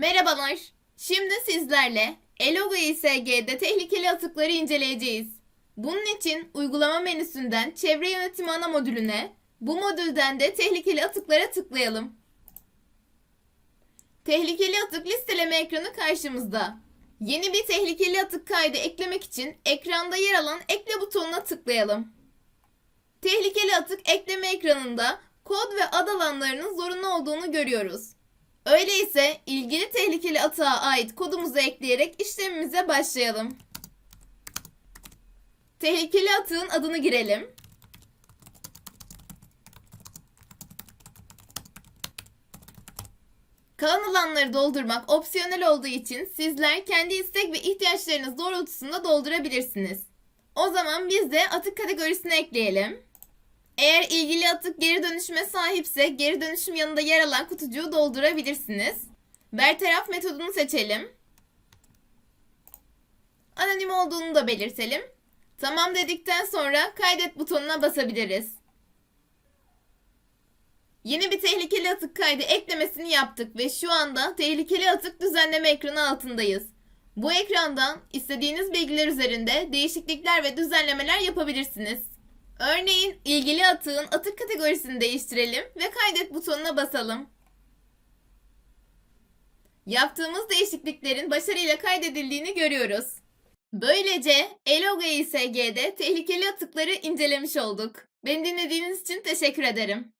Merhabalar. Şimdi sizlerle Eloga İSG'de tehlikeli atıkları inceleyeceğiz. Bunun için uygulama menüsünden çevre yönetimi ana modülüne, bu modülden de tehlikeli atıklara tıklayalım. Tehlikeli atık listeleme ekranı karşımızda. Yeni bir tehlikeli atık kaydı eklemek için ekranda yer alan ekle butonuna tıklayalım. Tehlikeli atık ekleme ekranında kod ve ad alanlarının zorunlu olduğunu görüyoruz. Öyleyse ilgili tehlikeli atığa ait kodumuzu ekleyerek işlemimize başlayalım. Tehlikeli atığın adını girelim. Kalan alanları doldurmak opsiyonel olduğu için sizler kendi istek ve ihtiyaçlarınız doğrultusunda doldurabilirsiniz. O zaman biz de atık kategorisine ekleyelim. Eğer ilgili atık geri dönüşüme sahipse geri dönüşüm yanında yer alan kutucuğu doldurabilirsiniz. Bertaraf metodunu seçelim. Anonim olduğunu da belirtelim. Tamam dedikten sonra kaydet butonuna basabiliriz. Yeni bir tehlikeli atık kaydı eklemesini yaptık ve şu anda tehlikeli atık düzenleme ekranı altındayız. Bu ekrandan istediğiniz bilgiler üzerinde değişiklikler ve düzenlemeler yapabilirsiniz. Örneğin ilgili atığın atık kategorisini değiştirelim ve kaydet butonuna basalım. Yaptığımız değişikliklerin başarıyla kaydedildiğini görüyoruz. Böylece Eloga İSG'de tehlikeli atıkları incelemiş olduk. Beni dinlediğiniz için teşekkür ederim.